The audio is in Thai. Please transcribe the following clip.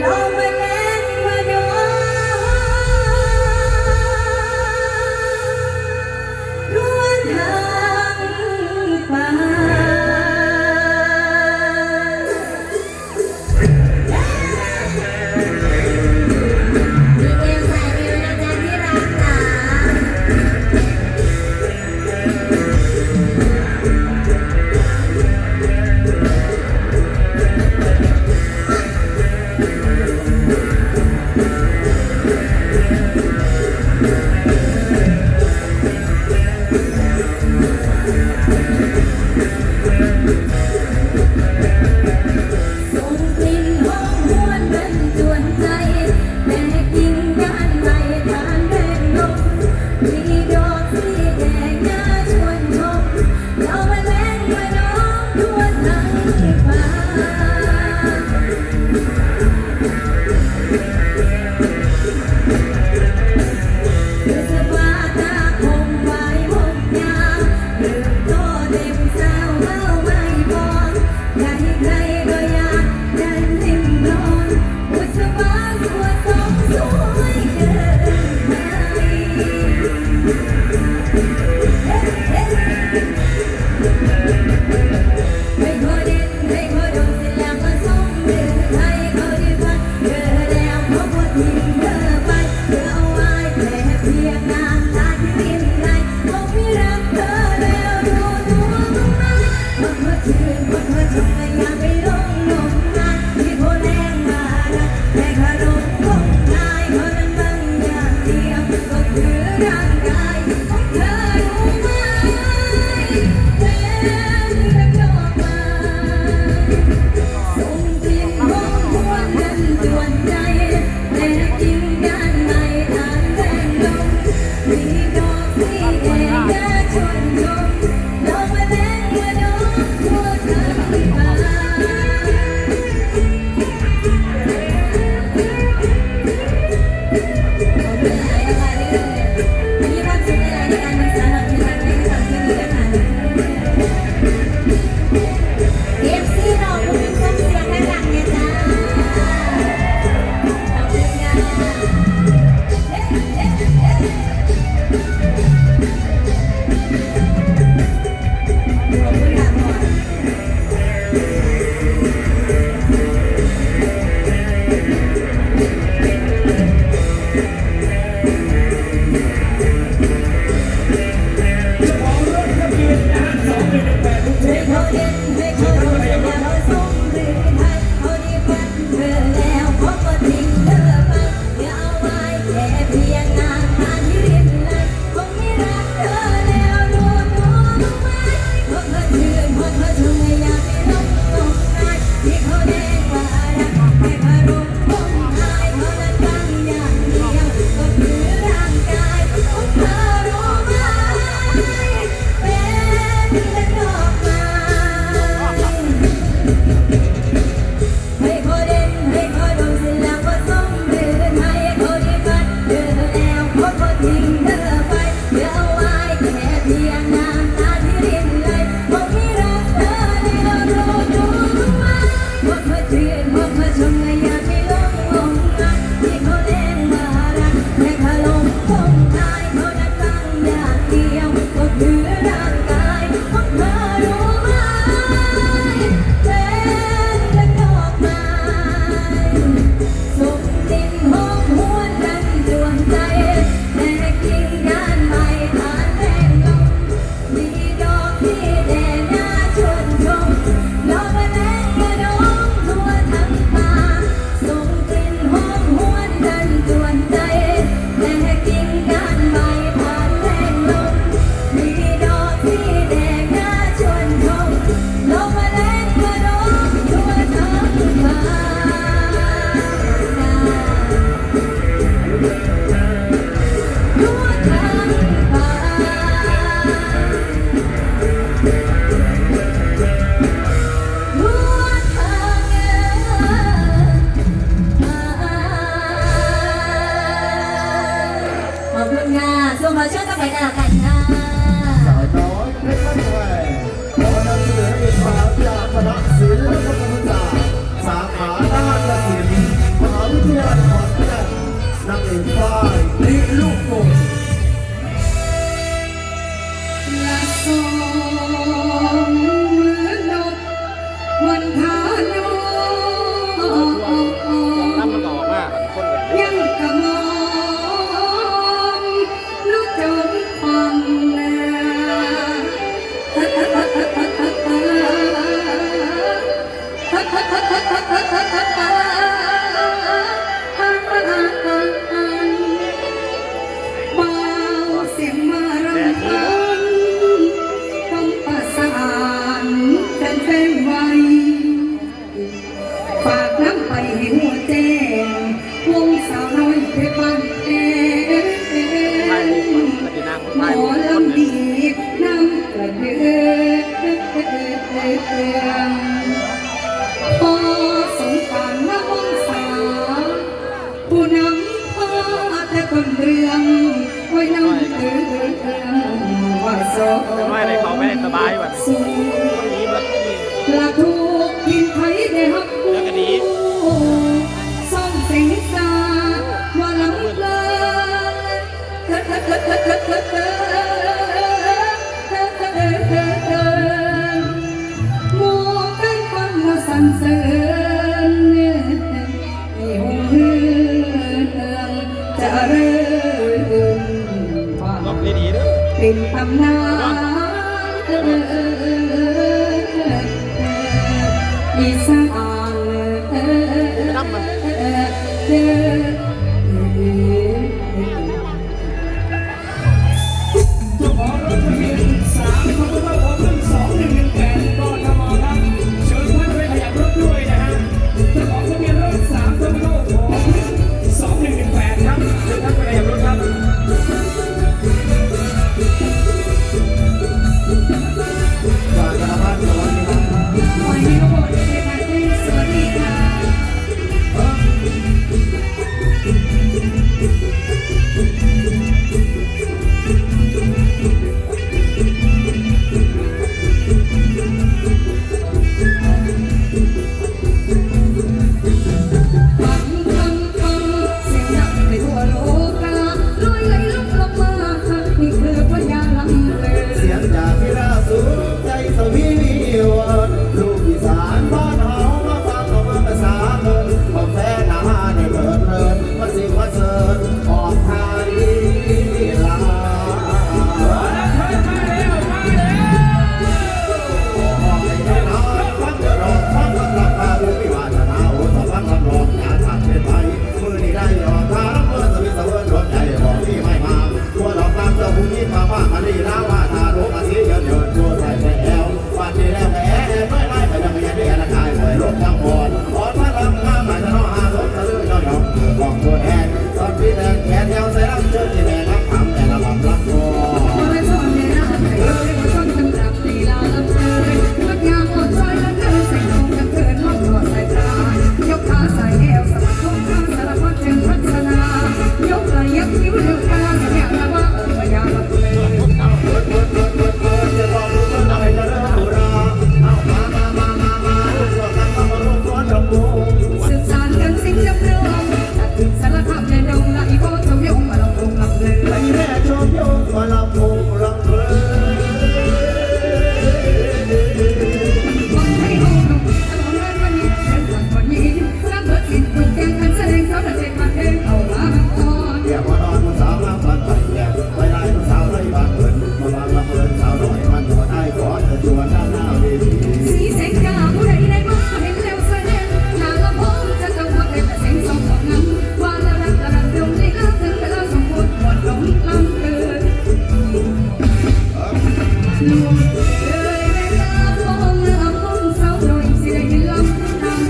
Love Yeah. างกายของเธอ in time. Need look for. หัวแจงวงสาวน้อยเพชรบ้นแอนหมอลำดีน้ำกระเดื่องอสงการมาห้องสาผู้นำพ่อแต่ต้นเรื่องไว้นำเตือนว่าโซ่ไม่ได้เขาไม่ได้สบายแบบ เป็นตำนานอีสาน Freedom.